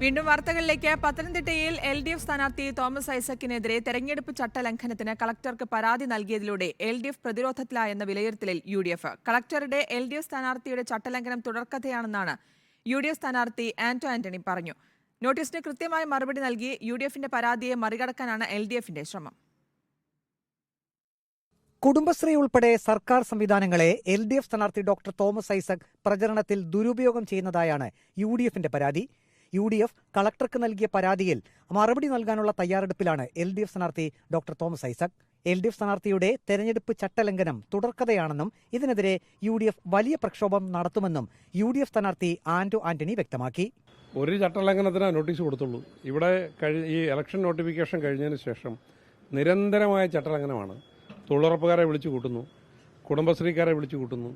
വീണ്ടും വാർത്തകളിലേക്ക്. പത്തനംതിട്ടയിൽ എൽ ഡി എഫ് സ്ഥാനാർത്ഥി തോമസ് ഐസക്കിനെതിരെ തെരഞ്ഞെടുപ്പ് ചട്ടലംഘനത്തിന് കളക്ടർക്ക് പരാതി നൽകിയതിലൂടെ എൽ ഡി എഫ് പ്രതിരോധത്തിലായെന്ന വിലയിരുത്തലിൽ യു ഡി എഫ് കളക്ടറുടെ എൽ ഡി എഫ് സ്ഥാനാർത്ഥിയുടെ ചട്ടലംഘനം തുടർക്കഥയാണെന്നാണ് യു ഡി എഫ് സ്ഥാനാർത്ഥി ആന്റോ ആന്റണി പറഞ്ഞു. നോട്ടീസിന് കൃത്യമായ മറുപടി നൽകി യു ഡി എഫിന്റെ പരാതിയെ മറികടക്കാനാണ് എൽ ഡി എഫിന്റെ ശ്രമം. കുടുംബശ്രീ ഉൾപ്പെടെ സർക്കാർ സംവിധാനങ്ങളെ എൽ ഡി എഫ് സ്ഥാനാർത്ഥി ഡോക്ടർ തോമസ് ഐസക് പ്രചരണത്തിൽ ദുരുപയോഗം ചെയ്യുന്നതായാണ് യു ഡി എഫിന്റെ പരാതി. യു ഡി എഫ് കളക്ടർക്ക് നൽകിയ പരാതിയിൽ മറുപടി നൽകാനുള്ള തയ്യാറെടുപ്പിലാണ് എൽ ഡി എഫ് സ്ഥാനാർത്ഥി doctor Thomas Isaac. L D F സ്ഥാനാർത്ഥിയുടെ തെരഞ്ഞെടുപ്പ് ചട്ടലംഘനം തുടർക്കഥയാണെന്നും ഇതിനെതിരെ യു ഡി എഫ് വലിയ പ്രക്ഷോഭം നടത്തുമെന്നും യു ഡി എഫ് സ്ഥാനാർത്ഥി ആന്റോ ആന്റണി വ്യക്തമാക്കി. ഒരു ചട്ടലംഘനത്തിനാണ് നോട്ടീസ് കൊടുത്തുള്ളൂ. ഇവിടെ ഈ ഇലക്ഷൻ നോട്ടിഫിക്കേഷൻ കഴിഞ്ഞതിന് ശേഷം നിരന്തരമായ ചട്ടലംഘനമാണ്. തൊഴിലുറപ്പുകാരെ വിളിച്ചു കൂട്ടുന്നു കുടുംബശ്രീക്കാരെ വിളിച്ചു കൂട്ടുന്നു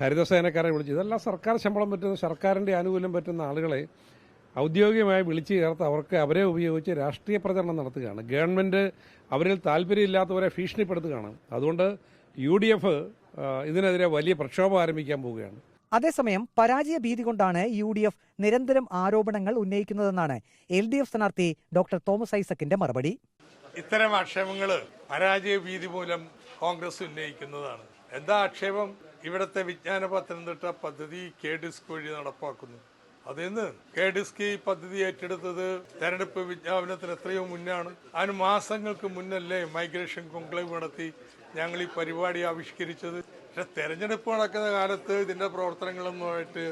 ഹരിതസേനക്കാരെ വിളിച്ചു ഇതെല്ലാം സർക്കാർ ശമ്പളം പറ്റുന്ന സർക്കാരിന്റെ ആനുകൂല്യം പറ്റുന്ന ആളുകളെ ഔദ്യോഗികമായി വിളിച്ചു ചേർത്ത് അവർക്ക് അവരെ ഉപയോഗിച്ച് രാഷ്ട്രീയ പ്രചരണം നടത്തുകയാണ്. ഗവൺമെന്റ് അവരിൽ താല്പര്യമില്ലാത്തവരെ ഭീഷണിപ്പെടുത്തുകയാണ്. അതുകൊണ്ട് യു ഡി എഫ് ഇതിനെതിരെ വലിയ പ്രക്ഷോഭം ആരംഭിക്കാൻ പോവുകയാണ്. അതേസമയം പരാജയ ഭീതി കൊണ്ടാണ് യു ഡി എഫ് നിരന്തരം ആരോപണങ്ങൾ ഉന്നയിക്കുന്നതെന്നാണ് എൽ ഡി എഫ് സ്ഥാനാർത്ഥി ഡോക്ടർ തോമസ് ഐസക്കിന്റെ മറുപടി. ഇത്തരം ആക്ഷേപങ്ങൾ പരാജയ ഭീതി മൂലം കോൺഗ്രസ് ഉന്നയിക്കുന്നതാണ്. എന്താ ആക്ഷേപം? ഇവിടുത്തെ വിജ്ഞാന പത്തനംതിട്ട പദ്ധതി കെ ഡിസ്ക് വഴി നടപ്പാക്കുന്നു. അതിന്ന് കെ ഡിസ്കി പദ്ധതി ഏറ്റെടുത്തത് തെരഞ്ഞെടുപ്പ് വിജ്ഞാപനത്തിന് എത്രയോ മുന്നാണ്. അതിന് മാസങ്ങൾക്ക് മുന്നല്ലേ മൈഗ്രേഷൻ കോൺക്ലേവ് നടത്തി ഞങ്ങൾ ഈ പരിപാടി ആവിഷ്കരിച്ചത്. പക്ഷെ തെരഞ്ഞെടുപ്പ് നടക്കുന്ന കാലത്ത് ഇതിന്റെ പ്രവർത്തനങ്ങളൊന്നുമായിട്ട്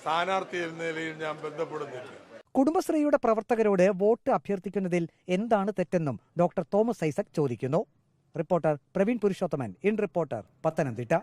സ്ഥാനാർത്ഥി എന്ന നിലയിൽ ഞാൻ ബന്ധപ്പെടുന്നില്ല. കുടുംബശ്രീയുടെ പ്രവർത്തകരോട് വോട്ട് അഭ്യർത്ഥിക്കുന്നതിൽ എന്താണ് തെറ്റെന്നും ഡോക്ടർ തോമസ് ഐസക് ചോദിക്കുന്നു. Reporter Praveen Purushothaman in reporter Pathanamthitta.